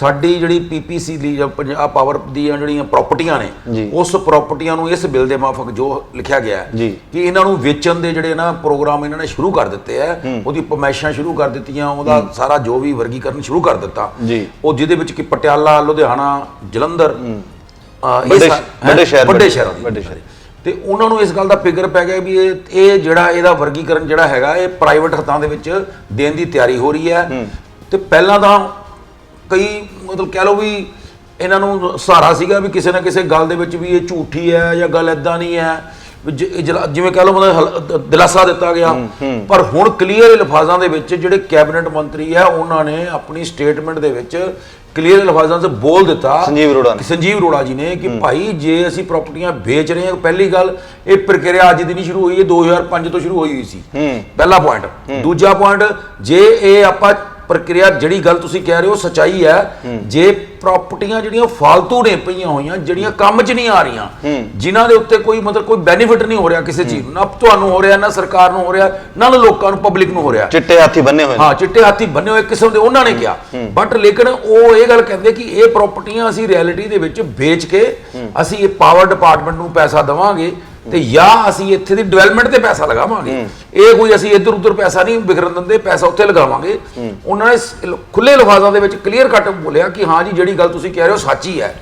ਸਾਡੀ ਜਿਹੜੀ ਪੀਪੀਸੀ ਦੀ ਜਾਂ ਪੰਜਾਬ ਪਾਵਰ ਦੀਆਂ ਜਿਹੜੀਆਂ ਪ੍ਰਾਪਰਟੀਆਂ। ਨੇ ਉਸ ਪ੍ਰਾਪਰਟੀਆਂ ਨੂੰ ਇਸ ਬਿੱਲ ਦੇ ਮਾਫਕ ਜੋ ਲਿਖਿਆ ਗਿਆ ਹੈ। ਕਿ ਇਹਨਾਂ ਨੂੰ ਵੇਚਣ ਦੇ ਜਿਹੜੇ ਨਾ ਪ੍ਰੋਗਰਾਮ ਇਹਨਾਂ ਨੇ ਸ਼ੁਰੂ ਕਰ ਦਿੱਤੇ ਆ ਉਹਦੀ ਪਰਮਿਸ਼ਨਾਂ ਸ਼ੁਰੂ ਕਰ ਦਿੱਤੀਆਂ ਉਹਦਾ ਸਾਰਾ ਜੋ ਵੀ ਵਰਗੀਕਰਨ ਸ਼ੁਰੂ ਕਰ ਦਿੱਤਾ। ਉਹ ਜਿਹਦੇ ਵਿੱਚ ਕਿ ਪਟਿਆਲਾ ਲੁਧਿਆਣਾ ਜਲੰਧਰ ਵੱਡੇ-? ਸ਼ਹਿਰ, ਵੱਡੇ ਵੱਡੇ- ਸ਼ਹਿਰਾਂ ਦੀ ਵੱਡੇ ਸ਼ਹਿਰ। ਤੇ ਉਹਨਾਂ ਨੂੰ ਇਸ ਗੱਲ ਦਾ ਫਿਕਰ ਪੈ ਗਿਆ ਵੀ ਇਹ ਇਹ ਜਿਹੜਾ ਇਹਦਾ ਵਰਗੀਕਰਨ ਜਿਹੜਾ ਹੈਗਾ ਇਹ ਪ੍ਰਾਈਵੇਟ ਹੱਥਾਂ ਦੇ ਵਿੱਚ ਦੇਣ ਦੀ ਤਿਆਰੀ ਹੋ ਰਹੀ ਹੈ ਤੇ ਪਹਿਲਾਂ ਤਾਂ ਕਈ ਮਤਲਬ ਕਹਿ ਲਓ ਵੀ ਇਹਨਾਂ ਨੂੰ ਸਹਾਰਾ ਸੀਗਾ ਵੀ ਕਿਸੇ ਨਾ ਕਿਸੇ ਗੱਲ ਦੇ ਵਿੱਚ ਵੀ ਇਹ ਝੂਠੀ ਹੈ ਜਾਂ ਗੱਲ ਐਦਾਂ ਨਹੀਂ ਹੈ। ਜਿਵੇਂ ਕਹਿ ਲਓ ਮਤਲਬ ਦਿਲਾਸਾ ਦਿੱਤਾ ਗਿਆ। ਪਰ ਹੁਣ ਕਲੀਅਰ ਲਫ਼ਾਜ਼ਾਂ ਦੇ ਵਿੱਚ ਜਿਹੜੇ ਕੈਬਨਿਟ ਮੰਤਰੀ ਹੈ ਉਹਨਾਂ ਨੇ ਆਪਣੀ ਸਟੇਟਮੈਂਟ ਦੇ ਵਿੱਚ ਕਲੀਅਰ ਲਫ਼ਾਜ਼ਾਂ 'ਚ ਬੋਲ ਦਿੱਤਾ। ਸੰਜੀਵ ਅਰੋੜਾ ਨੇ। ਸੰਜੀਵ ਅਰੋੜਾ ਜੀ ਨੇ ਕਿ ਭਾਈ ਜੇ ਅਸੀਂ ਪ੍ਰਾਪਰਟੀਆਂ ਵੇਚ ਰਹੇ ਹਾਂ ਪਹਿਲੀ ਗੱਲ ਇਹ ਪ੍ਰਕਿਰਿਆ ਅੱਜ ਦੀ ਨਹੀਂ ਸ਼ੁਰੂ ਹੋਈ ਇਹ 2005 ਤੋਂ ਸ਼ੁਰੂ ਹੋਈ ਹੋਈ ਸੀ। ਪਹਿਲਾ ਪੁਆਇੰਟ ਦੂਜਾ ਪੁਆਇੰਟ ਜੇ ਇਹ ਆਪਾਂ ਪ੍ਰਕਿਰਿਆ ਜਿਹੜੀ ਗੱਲ ਤੁਸੀਂ ਕਹਿ ਰਹੇ ਹੋ ਸਚਾਈ ਹੈ ਜੇ ਪ੍ਰਾਪਰਟੀਆਂ ਜਿਹੜੀਆਂ ਫालतू ਨੇ ਪਈਆਂ ਹੋਈਆਂ ਜਿਹੜੀਆਂ ਕੰਮ 'ਚ ਨਹੀਂ ਆ ਰਹੀਆਂ ਜਿਨ੍ਹਾਂ ਦੇ ਉੱਤੇ ਕੋਈ ਮਤਲਬ ਕੋਈ ਬੈਨੀਫਿਟ ਨਹੀਂ ਹੋ ਰਿਹਾ ਕਿਸੇ ਚੀਜ਼ ਨੂੰ ਨਾ ਤੁਹਾਨੂੰ ਹੋ ਰਿਹਾ ਨਾ ਸਰਕਾਰ ਨੂੰ ਹੋ ਰਿਹਾ ਨਾ ਲੋਕਾਂ ਨੂੰ ਪਬਲਿਕ ਨੂੰ ਹੋ ਰਿਹਾ। ਚਿੱਟੇ ਹਾਥੀ ਬੰਨੇ ਹੋਏ ਹਾਂ ਚਿੱਟੇ ਹਾਥੀ ਬੰਨੇ ਹੋਏ ਕਿਸਮ ਦੇ ਉਹਨਾਂ ਨੇ ਕਿਹਾ। ਬਟ ਲੇਕਿਨ ਉਹ ਇਹ ਗੱਲ ਕਹਿੰਦੇ ਕਿ ਇਹ ਪ੍ਰਾਪਰਟੀਆਂ ਅਸੀਂ ਰਿਐਲਿਟੀ ਦੇ ਵਿੱਚ ਵੇਚ ਕੇ ਅਸੀਂ ਇਹ ਪਾਵਰ ਡਿਪਾਰਟਮੈਂਟ ਨੂੰ ਪੈਸਾ ਦੇਵਾਂਗੇ ਤੇ ਜਾਂ ਅਸੀਂ ਇੱਥੇ ਦੀ ਡਿਵੈਲਪਮੈਂਟ ਤੇ ਪੈਸਾ ਲਗਾਵਾਂਗੇ। ਇਹ ਕੋਈ ਅਸੀਂ ਇੱਧਰ ਉੱਧਰ ਪੈਸਾ ਨਹੀਂ ਵਿਖਰਨ ਦਿੰਦੇ ਪੈਸਾ ਉੱਥੇ ਲਗਾਵਾਂਗੇ। ਉਹਨਾਂ ਨੇ ਖੁੱਲੇ ਲਫ਼ਾਜ਼ਾਂ ਦੇ ਵਿੱਚ ਕਲੀਅਰ ਕੱਟ ਬੋਲਿਆ ਕਿ ਹਾਂ ਜੀ ਜਿਹੜੀ ਗੱਲ ਤੁਸੀਂ ਕਹਿ ਰਹੇ ਹੋ ਸੱਚੀ ਹੈ।